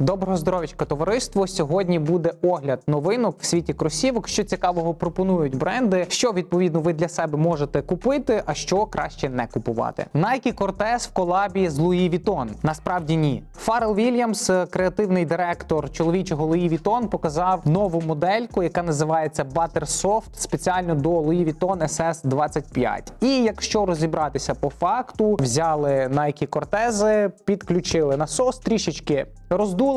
Доброго здоров'ячка, товариство. Сьогодні буде огляд новинок в світі кросівок. Що цікавого пропонують бренди, що відповідно ви для себе можете купити, а що краще не купувати. Nike Cortez в колабі з Louis Vuitton. Насправді ні. Фаррел Вільямс, креативний директор чоловічого Louis Vuitton, показав нову модельку, яка називається Butter спеціально до Louis Vuitton SS 25. І якщо розібратися по факту, взяли Nike Cortez, підключили насос трішечки роздули,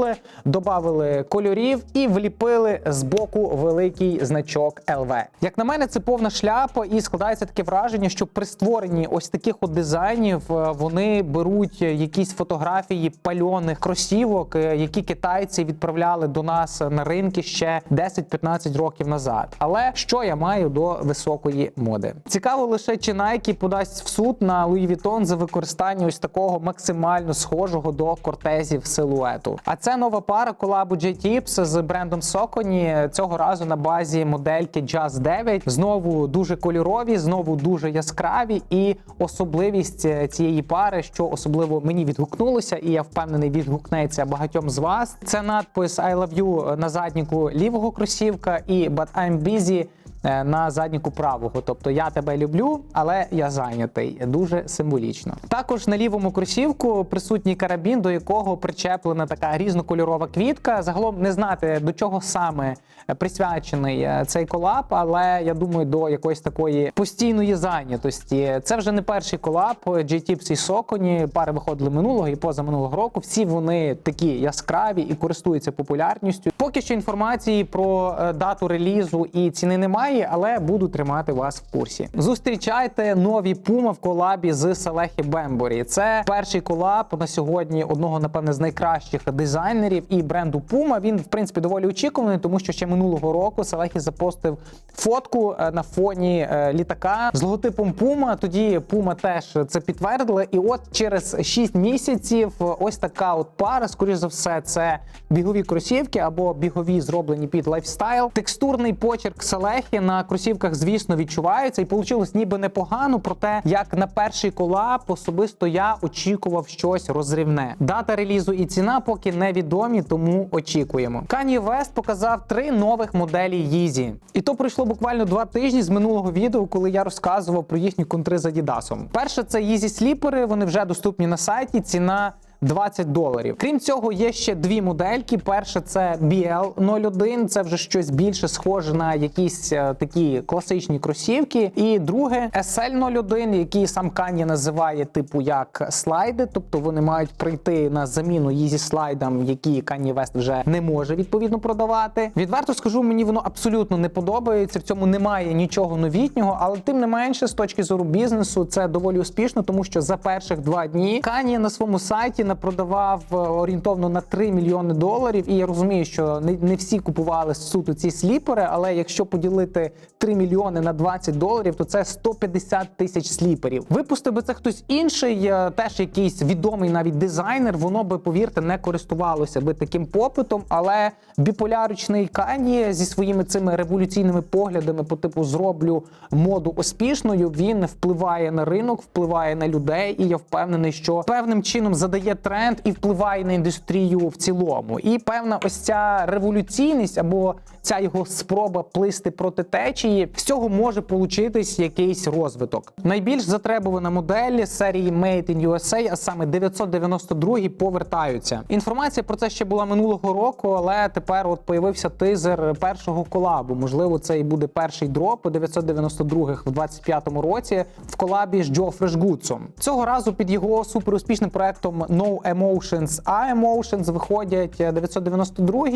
додали кольорів і вліпили з боку великий значок LV. Як на мене, це повна шляпа, і складається таке враження, що при створенні ось таких от дизайнів е, вони беруть якісь фотографії пальоних кросівок, е, які китайці відправляли до нас на ринки ще 10-15 років назад. Але що я маю до високої моди? Цікаво лише чи Nike подасть в суд на Louis Vuitton за використання ось такого максимально схожого до кортезів силуету. А це нова пара колабу J-Tips з брендом Socony. Цього разу на базі модельки Jazz 9. Знову дуже кольорові, знову дуже яскраві. І особливість е, цієї пари, що особливо мені відгукнулося, і я впевнений, відгукнеться багатьом з вас. Це надпис I love you на задніку лівого кросівка і But I'm busy на задніку правого. Тобто я тебе люблю, але я зайнятий. Дуже символічно. Також на лівому кросівку присутній карабін, до якого причеплена така різнокольорова квітка. Загалом не знати до чого саме присвячений е, цей колаб, але я думаю, до якоїсь такої постійної зайнятості. Це вже не перший колаб J-Tips і Socony. Пари виходили минулого і позаминулого року. Всі вони такі яскраві і користуються популярністю. Поки що інформації про е, дату релізу і ціни немає, але буду тримати вас в курсі. Зустрічайте нові Puma в колабі з Салехі Бемборі. Це перший колаб на сьогодні одного, напевне, з найкращих дизайнерів і бренду Puma. Він, в принципі, доволі очікуваний, тому що ще минулого року Салехі запостив фотку е, на фоні е, літака з логотипом Puma. Тоді Puma теж це підтвердила. І от через 6 місяців ось така от пара, скоріш за все, це бігові кросівки або бігові зроблені під лайфстайл. Текстурний почерк Салехі на кросівках, звісно, відчувається, і вийшло ніби непогано. Проте, як на перший колаб, особисто я очікував щось розривне. Дата релізу і ціна поки невідомі, тому очікуємо. Kanye West показав три нових моделі Yeezy. І то пройшло буквально два тижні з минулого відео, коли я розказував про їхні контри з Adidas. Перше це Yeezy сліпери. Вони вже доступні на сайті. Ціна 20 доларів. Крім цього, є ще дві модельки. Перша це BL01, це вже щось більше схоже на якісь е, такі класичні кросівки. І друге SL01, який сам Kanye називає типу як слайди, тобто вони мають прийти на заміну їзі слайдам, які Kanye West вже не може відповідно продавати. Відверто скажу, мені воно абсолютно не подобається. В цьому немає нічого новітнього, але тим не менше, з точки зору бізнесу, це доволі успішно, тому що за перших два дні Kanye на своєму сайті напродавав е, орієнтовно на 3 мільйони доларів. І я розумію, що не, не всі купували суто ці сліпери, але якщо поділити 3 мільйони на 20 доларів, то це 150 тисяч сліперів. Випустив би це хтось інший, е, теж якийсь відомий навіть дизайнер, воно би, повірте, не користувалося би таким попитом. Але біполяричний Кані зі своїми цими революційними поглядами по типу зроблю моду успішною. Він впливає на ринок, впливає на людей, і я впевнений, що певним чином задає тренд і впливає на індустрію в цілому. І певна ось ця революційність або ця його спроба плисти проти течії, з цього може получитись якийсь розвиток. Найбільш затребувана модель серії Made in USA, а саме 992 повертаються. Інформація про це ще була минулого року, але тепер от появився тизер першого колабу. Можливо, це і буде перший дроп 992-х в 25-му році в колабі з Джо Фрешгудсом. Цього разу під його суперуспішним проектом No Emotions, A Emotions виходять 992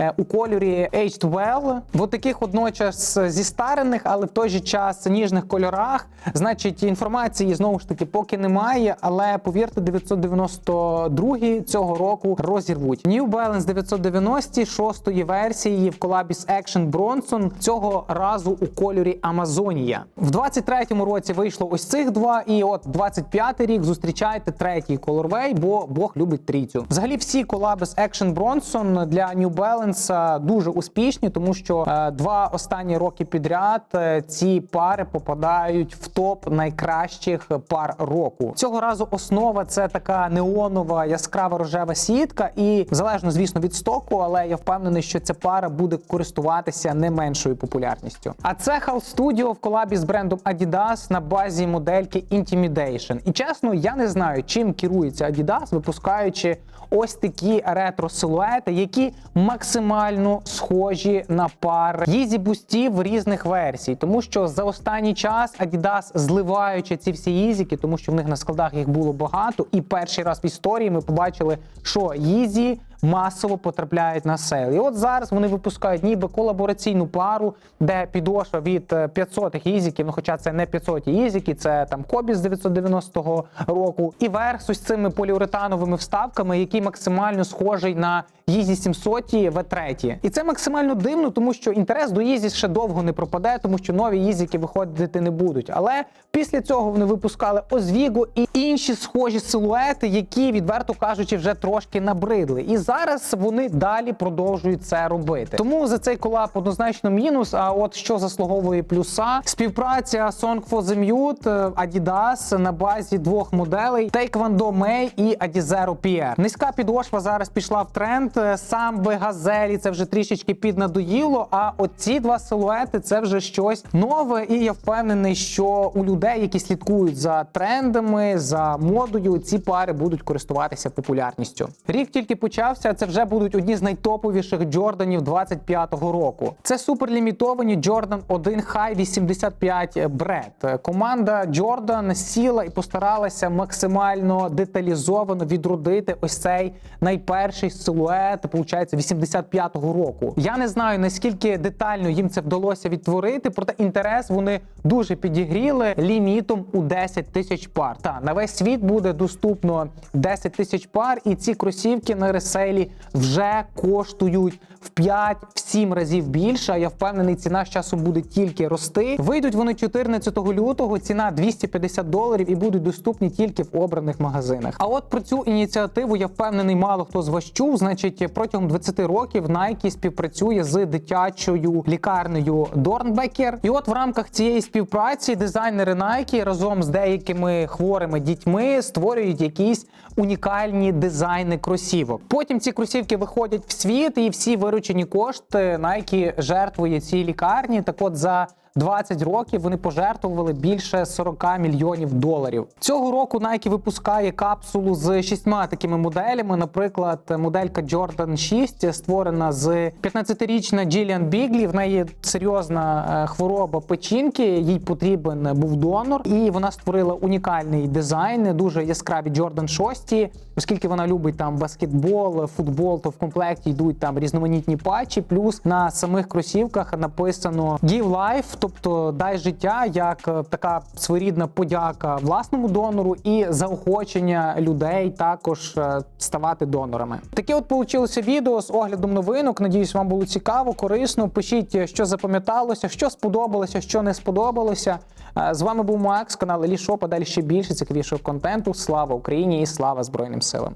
е, у кольорі Aged Well. В таких водночас зістарених, але в той же час ніжних кольорах. Значить, інформації знову ж таки поки немає, але повірте, 992 цього року розірвуть. New Balance 990 шостої версії в колабі з Action Bronson цього разу у кольорі Амазонія. В 23-му році вийшло ось цих два, і от 25-й рік зустрічайте третій колорвей, бо бо Бог любить трійцю. Взагалі, всі колаби з Action Bronson для New Balance дуже успішні, тому що е, два останні роки підряд е, ці пари попадають в топ найкращих пар року. Цього разу основа це така неонова яскрава рожева сітка, і залежно, звісно, від стоку, але я впевнений, що ця пара буде користуватися не меншою популярністю. А це House Studio в колабі з брендом Adidas на базі модельки Intimidation. І чесно, я не знаю, чим керується Adidas, випускаючи ось такі ретро-силуети, які максимально схожі на пар Yeezy бустів різних версій, тому що за останній час Adidas, зливаючи ці всі їзіки, тому що в них на складах їх було багато, і перший раз в історії ми побачили, що Yeezy масово потрапляють на сейл. І от зараз вони випускають ніби колабораційну пару, де підошва від 500 ізіків, ну хоча це не 500 ізіки, це там Кобі з 990 року, і верх з цими поліуретановими вставками, який максимально схожий на Yeezy 700 V3. І це максимально дивно, тому що інтерес до Yeezy ще довго не пропаде, тому що нові Yeezy виходити не будуть. Але після цього вони випускали Озвіго і інші схожі силуети, які, відверто кажучи, вже трошки набридли. І зараз вони далі продовжують це робити. Тому за цей колап однозначно мінус. А от що заслуговує плюса, співпраця Song for the Mute, Adidas на базі двох моделей Taekwondo May і Adizero PR. Низька підошва зараз пішла в тренд. Сам би газелі це вже трішечки піднадоїло. А от ці два силуети це вже щось нове. І я впевнений, що у людей, які слідкують за трендами, за модою, ці пари будуть користуватися популярністю. Рік тільки почався. Це вже будуть одні з найтоповіших Джорданів 25-го року. Це суперлімітовані Jordan 1 High 85 Bread. Команда Jordan сіла і постаралася максимально деталізовано відродити ось цей найперший силует, получається, 85-го року. Я не знаю наскільки детально їм це вдалося відтворити, проте інтерес вони дуже підігріли лімітом у 10 тисяч пар. Та на весь світ буде доступно 10 тисяч пар, і ці кросівки на ресейлі вже коштують в 5-7 разів більше. Я впевнений, ціна з часом буде тільки рости. Вийдуть вони 14 лютого. Ціна 250 доларів і будуть доступні тільки в обраних магазинах. А от про цю ініціативу я впевнений, мало хто з вас чув. Значить, протягом 20 років Nike співпрацює з дитячою лікарнею Dornbecker. І от в рамках цієї співпраці дизайнери Nike разом з деякими хворими дітьми створюють якісь унікальні дизайни кросівок. Потім ці кросівки виходять в світ, і всі виручені кошти Nike жертвує цій лікарні. Так от за 20 років вони пожертвували більше 40 мільйонів доларів. Цього року Nike випускає капсулу з шістьма такими моделями. Наприклад, моделька Jordan 6 створена з 15-річна Джиліан Біглі. В неї серйозна е, хвороба печінки. Їй потрібен був донор, і вона створила унікальний дизайн, дуже яскраві Jordan 6, оскільки вона любить там баскетбол, футбол, то в комплекті йдуть там різноманітні патчі. Плюс на самих кросівках написано Give Life, тобто дай життя, як е, така своєрідна подяка власному донору і заохочення людей також е, ставати донорами. Таке от получилося відео з оглядом новинок. Надіюсь, вам було цікаво, корисно. Пишіть, що запам'яталося, що сподобалося, що не сподобалося. Е, З вами був Макс, канал Елішопа. Далі ще більше цікавішого контенту. Слава Україні і слава Збройним силам.